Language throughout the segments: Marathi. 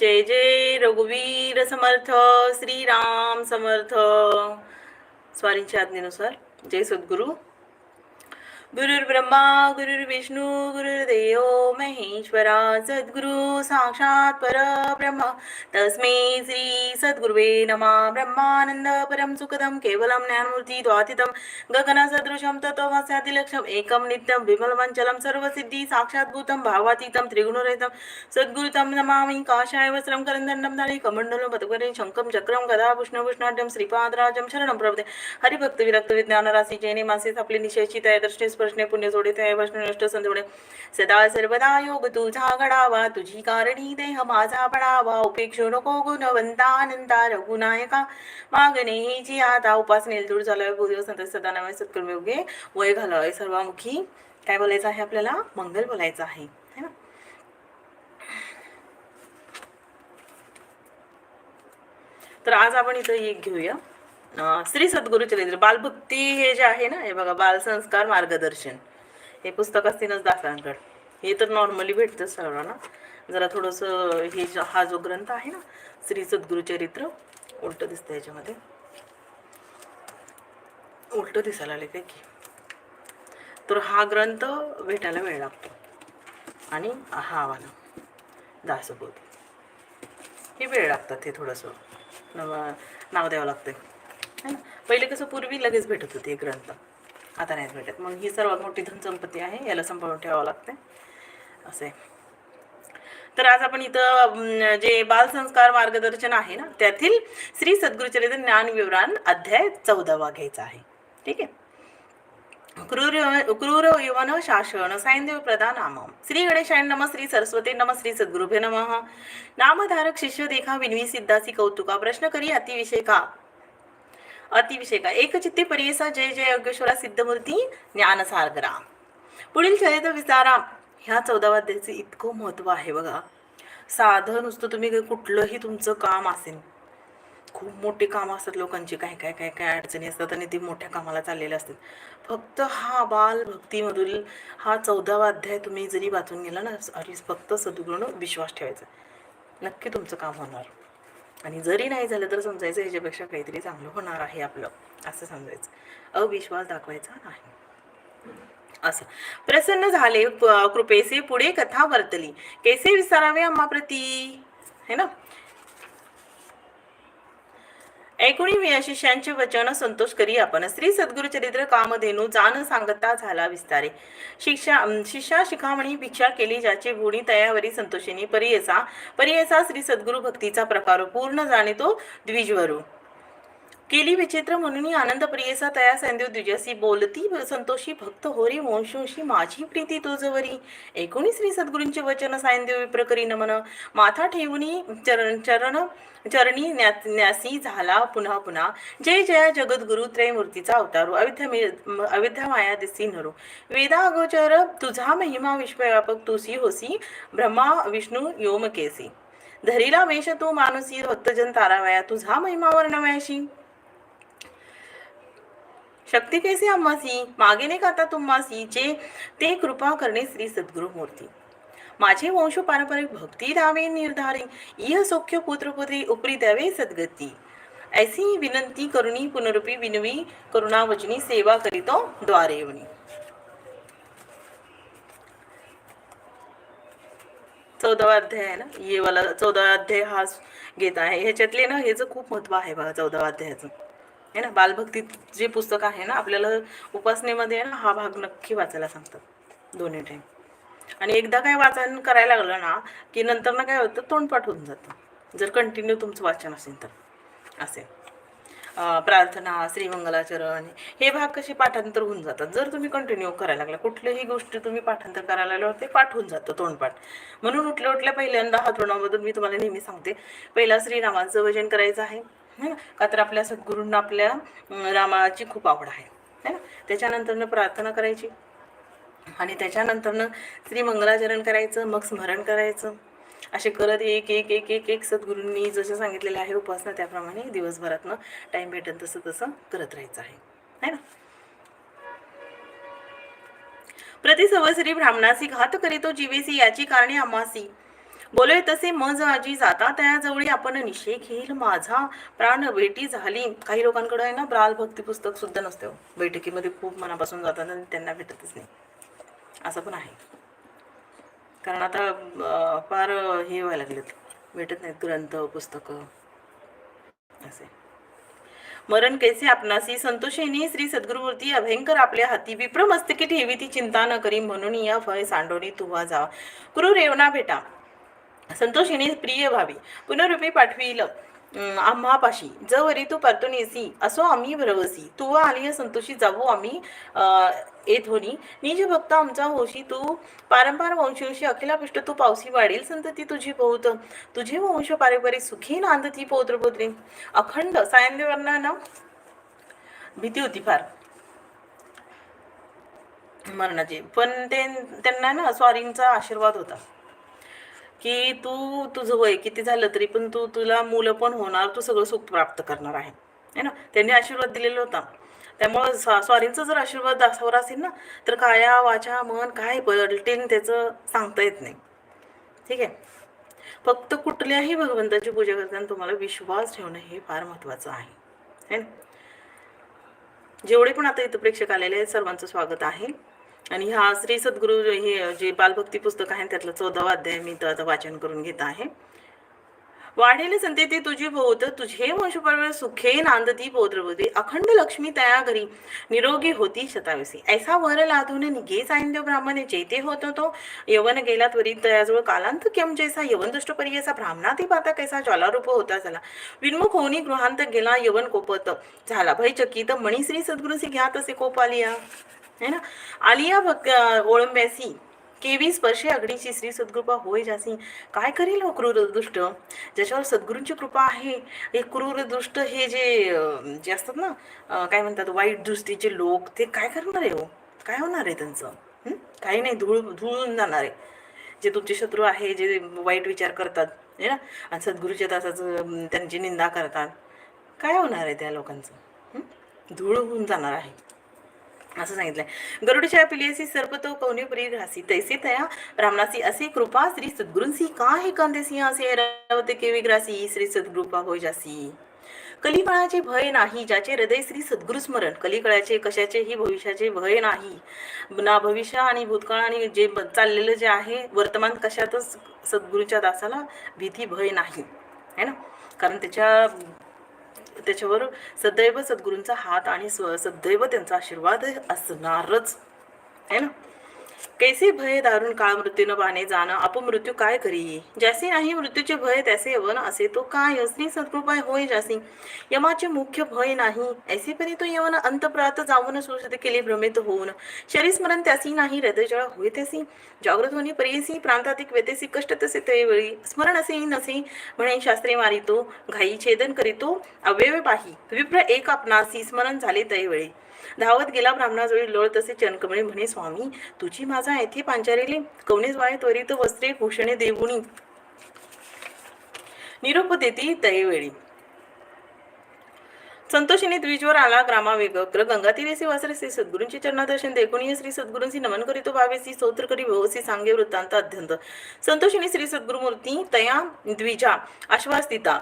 जय जय रघुवीर समर्थ श्रीराम समर्थ. स्वारींच्या आज्ञेनुसार जय सद्गुरु. गुरुर्ब्रह्मा गुरुर्विष्णू गुरुर्देव महेश्वरा सद्गुरु साक्षात परब्रह्म. तस्मै श्री सद्गुरुवे नमः. ब्रह्मानंद परम सुखदम केवलम ज्ञानमूर्ती द्वातितम गगनसदृशं तत्त्वमस्यादिलक्ष्यम् एकं नित्यं विमलमञ्चलं सर्वसिद्धि साक्षात्भूतं भावातीतं त्रिगुणरहितम सद्गुरुतं नमामि काशाय वस्त्रं करन्दण्डं दाळी कमण्डलं पतकरे शङ्खं चक्रं गदा भूषणभूषणाढ्यं श्रीपादराजं शरणं प्रपदे हरिभक्त विरक्त विज्ञान राशी जैने मासे आपली निशयची तया स्पर्शने पुण्य जोडे तया वैष्णव संजोडे सदा सर्वदा योग तुझा घडावा तुझी कारणी देह माझा पडावा. उपेक्षो नको गुणवंतानंता रघुनायका. मागणे ही जी आता उपासनेल दूर झालाय भूदेव संत सदा नव्या सत्कर्म योगे वय घालावे सर्वामुखी. काय बोलायचं आहे आपल्याला? मंगल बोलायचं आहे. है ना? तर आज आपण इथं एक घेऊया. श्री सद्गुरु चरित्र बालभक्ती हे जे आहे ना हे बघा बालसंस्कार मार्गदर्शन. हे पुस्तक असतीनच दासरांकडे हे तर नॉर्मली भेटतं सर्वांना. जरा थोडंसं हे हा जो ग्रंथ आहे ना श्री सद्गुरु चरित्र उलट दिसतं याच्यामध्ये. उलट दिसायला आले काय की. तर हा ग्रंथ भेटायला वेळ लागतो. आणि हा वाला दासबोध. हे वेळ लागतात हे थोडंसं. नाव द्यावं लागतं है ना? पहिले कसं पूर्वी लगेच भेटत होते ग्रंथ. आता नाहीच भेटत. मग ही सर्वात मोठी धनसंपत्ती आहे याला सांभाळून ठेवावं लागते असे तर आज आपण इथं जे बालसंस्कार मार्गदर्शन आहे ना त्यातील श्री सद्गुरुचरित्र ज्ञान विवरण अध्याय चौदावा घ्यायचा आहे. ठीक आहे? क्रूर क्रूर युवन शासन सैन्य प्रदा नाम श्री गणेशाय नम श्री सरस्वती नम श्री सद्गुरुभे नम. नामधारक शिष्य देखा विनवी सिद्धासी कौतुका प्रश्न करी अतिविषय का? अतिविषय का एकचित्ती परियसा जय जय योगेश्वरा सिद्धमूर्ती ज्ञानसागरा पुढील चरित्र विचारा. ह्या चौदावाद्याचं इतकं महत्त्व आहे बघा. साधं नुसतं तुम्ही कुठलंही तुमचं काम असेल खूप मोठे काम असतात लोकांची. काय काय काय काय अडचणी असतात आणि ती मोठ्या कामाला चाललेल्या असतात. फक्त हा बाल भक्तीमधील हा चौदावा अध्याय तुम्ही जरी वाचून गेला ना अरे फक्त सद्गुण विश्वास ठेवायचा. नक्की तुमचं काम होणार. आणि जरी नाही झालं तर समजायचं ह्याच्यापेक्षा काहीतरी चांगलं होणार आहे आपलं असं समजायचं. अविश्वास दाखवायचा नाही. असं. प्रसन्न झाले कृपेसे पुढे कथा वर्तली. कैसे विचारावे आम्हाप्रती है ना? ऐकुणी शिष्यांचे वचन संतोष करी आपण. श्री सद्गुरु चरित्र कामधेनू जाण सांगता झाला विस्तारे. शिक्षा शिष्या शिखामणी भिक्षा केली ज्याची गुणी तयावरी संतोषिनी परियसा. परियसा श्री सद्गुरु भक्तीचा प्रकार. पूर्ण जाणे तो द्विजवरू. केली विचित्र म्हणून आनंद प्रियसा तया संदेव द्विजसी बोलती संतोषी भक्त होरी वंशोशी माझी प्रीती तुझवरी एकोणीस श्री सद्गुरूंचे वचन सायंदेव विप्रकरी नमन. माथा ठेवूनी चरण चरण चरणी न्या- न्यासी झाला पुन्हा पुन्हा. जय जया जगद्गुरु त्रयमूर्तीचा अवतारू. अविद्या मे- अविद्या माया दिसी नरू. वेदा अगोचर तुझा महिमा विश्वव्यापक तुसी होसी ब्रह्मा विष्णू योमकेसी धरीला वेश तू मानुसी भक्तजन तारावया तुझा महिमा वर्णवयाशी शक्ती कैसे आम्हासी मागे नाही खाता तुम्हासी जे ते कृपा करणे श्री सद्गुरुमूर्ती माझे वंश पारंपरिक भक्ती धावे निर्धारी. इह सौख्य पुत्रपुत्री उपरी द्यावे सद्गती. ऐसी विनंती करुणी पुनरुपी विनवी करुणा वचनी सेवा करीतो द्वारे येऊनी चौदावा अध्याय आहे ना? ये वाला चौदावा अध्याय हा घेत आहे. ह्याच्यातले ना ह्याचं खूप महत्त्व आहे बघा चौदावा अध्यायाचं. आहे ना बालभक्ती जे पुस्तक आहे ना आपल्याला उपासनेमध्ये आहे ना हा भाग नक्की वाचायला सांगतात दोन्ही टाईम आणि एकदा काय वाचन करायला लागलं ना की नंतर ना काय होतं तोंडपाठ होऊन जातं. जर कंटिन्यू तुमचं वाचन असेल तर. असेल प्रार्थना श्रीमंगलाचरण हे भाग कसे पाठांतर होऊन जातात? जर तुम्ही कंटिन्यू करायला लागला कुठल्याही गोष्टी तुम्ही पाठांतर करायला लागल्यावर ते पाठ होऊन जातं तोंडपाठ. म्हणून उठल्या उठल्या पहिल्यांदा हातरुणामधून मी तुम्हाला नेहमी सांगते पहिला श्रीनामांचं भजन करायचं आहे. है ना? का तर आपल्या सद्गुरूंना आपल्या रामाची खूप आवड आहे है ना? त्याच्यानंतरनं प्रार्थना करायची. आणि त्याच्यानंतरनं श्रीमंगलाचरण करायचं मग स्मरण करायचं. असे करत एक एक एक एक एक सद्गुरूंनी जसं सांगितलेलं आहे उपासना त्याप्रमाणे दिवसभरातनं टाईम भेटेल तसं तसं करत राहायचं आहे है ना? प्रति सवसरी ब्राह्मणासी घात करीतो जीवेसी याची कारणे अमासी बोले तसे मज आजी जाता त्याजवळी आपण निश्चय घेईल माझा. प्राण भेटी झाली. काही लोकांकडे आहे ना ब्राल भक्ती पुस्तक सुद्धा नसते हो. बैठकीमध्ये खूप मनापासून जातात आणि त्यांना भेटतच नाही. असं पण आहे. कारण आता फार हे व्हायला लागलेत. भेटत नाहीत ग्रंथ पुस्तकं. असे. मरण कैसे आपणासी? संतोषेने श्री सद्गुरुमूर्ती अभयंकर आपल्या हाती विप्र मस्तकी ठेवी ती चिंता न करी. म्हणून या फळ सांडोनी तुवा जावा गुरु रेवना भेटा. संतोषीने प्रिय भावी. पुनरुपी पाठवील आम्हापाशी. जवरी तू परतून येसी असो आम्ही भरवसी. तू आलिय संतोषी जाऊ आम्ही येत होनी निज भक्त आमचा होशी तू. पारंपार वंशोशी अखिलापिष्ट तू पावसी वाढील संतती तुझी बहुत. तुझे वंश पारंपरिक सुखी नांदती पौत्र पुत्री अखंड सायंदेवांना ना भीती होती फार. मरणाची. पण ते त्यांना ना स्वारींचा आशीर्वाद होता. की तू तुझं वय किती झालं तरी पण तू तुला मुलं पण होणार तू सगळं सुख प्राप्त करणार आहे. है ना? त्यांनी आशीर्वाद दिलेला होता. त्यामुळं स्वा स्वारींचा जर आशीर्वाद दासावर असेल ना तर काया वाचा मन काय पलटेन त्याचं सांगता येत नाही. ठीक आहे? फक्त कुठल्याही भगवंताची पूजा करताना तुम्हाला विश्वास ठेवणं हे फार महत्त्वाचं आहे. है ना? जेवढे पण आता इथं प्रेक्षक आलेले आहेत सर्वांचं स्वागत आहे. आणि हा श्री सद्गुरू हे जे बालभक्ती पुस्तक आहे त्यातलं चौदावा अध्याय मी तर आता वाचन करून घेत आहे. वाढेल संतेती तुझी भोवत तुझे वंशपर्व सुखे नांदती पौत्रभूती अखंड लक्ष्मी तया घरी निरोगी होती शताविसी ऐसा वर लाधून निघे सायंदेव ब्राह्मण जेते होतो तो. यवन गेला त्वरित तयाजवळ कालांत केम जैसा यवन दुष्ट परियसा ब्राह्मणाती पाता कैसा ज्वालारूप होता झाला. विन्मुख होनी गृहांत गेला यवन कोपत. झाला भयचकित मणिश्री सद्गुरुसी घ्या तसे कोप आलिया है ना? आलिया भक्त ओळंब्यासी केवी स्पर्शे अगडीची श्री सद्गृपा होय जासी काय करील हो क्रूर दुष्ट? ज्याच्यावर सद्गुरूंची कृपा आहे हे क्रूर दुष्ट हे जे जे असतात ना काय म्हणतात वाईट दृष्टीचे लोक ते काय करणार आहे हो? काय होणार आहे त्यांचं? काही नाही धूळ धुळून जाणार आहे. जे तुमचे शत्रू आहे जे वाईट विचार करतात है ना? आणि सद्गुरूच्या तासाचं त्यांची निंदा करतात. काय होणार आहे त्या लोकांचं? धूळ होऊन जाणार आहे. असं सांगितलंय. गरुडच्या पिलियसी सर्पतो कौने प्रिय घासी? तैसे तया ब्राह्मणासी असे कृपा श्री सद्गुरूंसी. का हे कंदेसी असे रावते के विग्रासी श्री सद्गृपा होय जासी. कलिकाळाचे भय नाही ज्याचे हृदय श्री सद्गुरु स्मरण. कलिकाळाचे कशाचेही भविष्याचे भय नाही. ना भविष्य आणि भूतकाळ आणि जे चाललेलं जे आहे वर्तमान कशातच सद्गुरूच्या दासाला भीती भय नाही. है ना? कारण त्याच्या त्याच्यावर सदैव सद्गुरूंचा हात आणि स्व सदैव त्यांचा आशीर्वाद असणारच. आहे ना? कैसे भय दारुण काळ मृत्यून बाने जाणं? अपमृत्यू काय करी जैसे नाही मृत्यूचे भय त्याचे यवन असे. तो काय? श्री सत्कृपाय होय जासी यमाचे मुख्य भय नाही. ऐसे परी तो यवन अंतप्रात जाऊन सुरक्षित केले भ्रमित होऊन. शरीर स्मरण त्यासी नाही हृदयजळ होय त्यासी. जागृत होणे परियसी प्रांतातिक व्यतेसी कष्ट तसे ते वेळी स्मरण असे नसे म्हणे शास्त्रे मारितो. घाई छेदन करीतो. अव्यय पाही विप्र एक आपणासी. स्मरण झाले तैवेळी. धावत गेला ब्राह्मणाजवळी लोळ तसे चनकमळे म्हणे स्वामी तुझी माझा येथे पांचारेली. कवनेच वाय त्वरित वस्त्रे भूषणे देवुणी निरोप देती तयवेळी संतोषीने द्विजवर आला ग्रामा वेगग्र गंगा तिरेसी वासरे श्री सद्गुरूंचे चरणादर्शन देखुनी श्री सद्गुरूंची नमन करीतो भावेसी स्तोत्र करी भवसी सांगे वृत्तांत अध्यंत. संतोषीने श्री सद्गुरुमूर्ती तया द्विजा आश्वासिता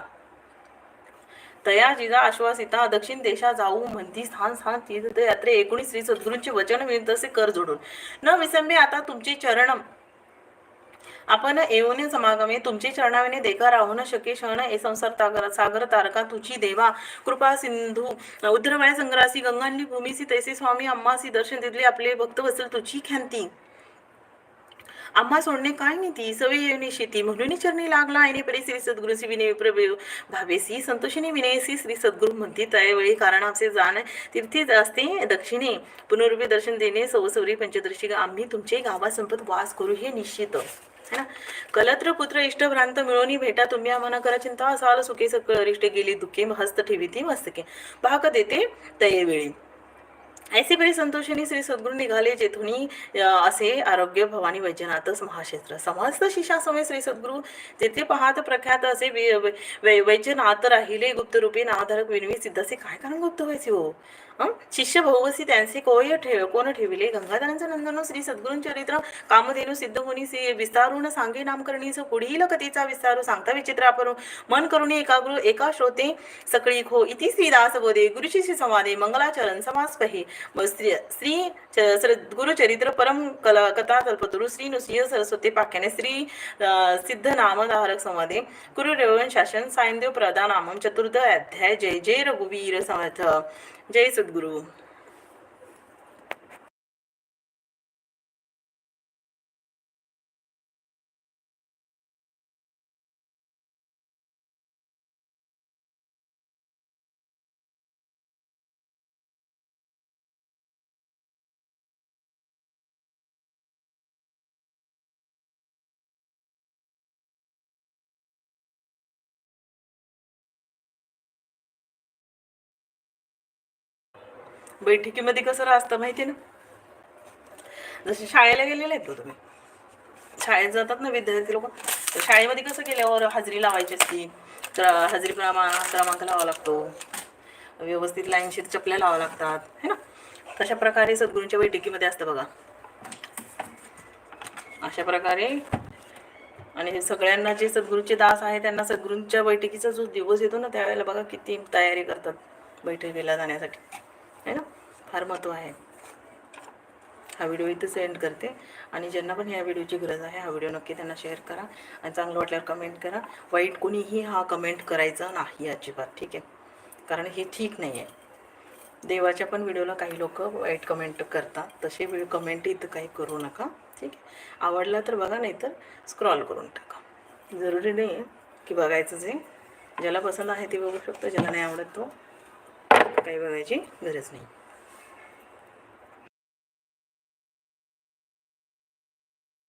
तया जिजा आश्वासिता दक्षिण देशा जाऊ म्हणती स्थान स्थान तीर्थयात्रे एकोणीस श्री सद्गुरूंचे वचन विनंत असे कर जोडून. न विसंबे आता तुमचे चरण. आपण येऊन समागमे तुमचे चरणाविने देखा राहू न शके क्षण ए संसार तागर सागर तारका तुझी देवा. कृपा सिंधू उद्धरमाय संग्रासी गंगांनी भूमीसी तैसी स्वामी अम्मासी दर्शन दिले आपले भक्त वसल तुझी ख्याती. आम्हा सोडणे काय नीती? सवय येऊनी शेती. म्हणून चरणी लागला आणि परी श्री सद्गुरूसी विनय प्रभू. भावेसी संतोषिनी विनयसी श्री सद्गुरु म्हणती त्यावेळी कारण आमचे जाण तीर्थीच असते दक्षिणे. पुनरुपी दर्शन देणे सवसवरी पंचदर्शी. आम्ही तुमचे गावासंपत वास करू हे निश्चित. है ना? कलत्र पुत्र इष्ट भ्रांत मिळवणी भेटा तुम्ही आम्हाला करा चिंता असाल सुखे सकळ इष्ट गेली दुःखे हस्त ठेवी ती मस्तके. भाग देते तयेवेळी. ऐसे बरे संतोषिनी श्री सद्गुरू निघाले जेथुनी असे आरोग्य भवानी वैजनाथच महाक्षेत्र. समस्त शिशासमय श्री सद्गुरू जेथे पाहत प्रख्यात असे वै- वैजनाथ राहिले गुप्तरूपी नामधारक विनवी सिद्धासे काय कारण गुप्त व्हायचे हो? शिष्य भोवसी त्यांचे कोय ठेव कोण ठेविले गंगाधरांचं नंदनो श्री सद्गुरूं चरित्र कामधेनु सिद्ध होणी से विस्तारून सांगे नामकरणीच पुढील कथेचा विस्तारू सांगता विचित्र आपण मन करुणी एकाग्र एका श्रोते सकळी खो इति श्री दास बोधे गुरुशिष्य संवादे मंगलाचरण समास कहे श्री श्री च- सद्गुरुचरित्र परम कला कथा कल्पतरु श्री नृसिंह सरस्वती पाख्याने श्री सिद्ध नामधारक संवादे गुरु रेवन शासन सायनदेव प्रदानामम चतुर्थ अध्याय जय जय रघुवीर समर्थ जय सद्गुरू. बैठकीमध्ये कसं असतं माहिती ना? जसे शाळेला गेलेले आहेत का तुम्ही. शाळेत जातात ना विद्यार्थी लोक. तर शाळेमध्ये कसं गेल्यावर हजेरी लावायची असती? तर हजेरी क्रमांक क्रमांक लावा लागतो. व्यवस्थित लाईनशीर चपल्या लावा लागतात. है ना? तशा प्रकारे सद्गुरूंच्या बैठकीमध्ये असतं बघा. अशा प्रकारे. आणि हे सगळ्यांना जे सद्गुरूचे दास आहे त्यांना सद्गुरूंच्या बैठकीचा जो दिवस येतो ना त्यावेळेला बघा किती तयारी करतात बैठकीला जाण्यासाठी. फार महत्त्व आहे. हा व्हिडिओ इथं सेंड करते. आणि ज्यांना पण ह्या व्हिडिओची गरज आहे हा व्हिडिओ नक्की त्यांना शेअर करा. आणि चांगलं वाटल्यावर कमेंट करा. वाईट कोणीही हा कमेंट करायचा नाही अजिबात ठीक आहे? कारण हे ठीक नाही आहे देवाच्या पण व्हिडिओला काही लोक वाईट कमेंट करतात. तसे व्हिडिओ कमेंट इथं काही करू नका ठीक आहे? आवडला तर बघा नाही तर स्क्रॉल करून टाका. जरुरी नाही आहे की बघायचं जे. ज्याला पसंत आहे ते बघू शकतो ज्याला नाही आवडत तो काही बघायची गरज नाही.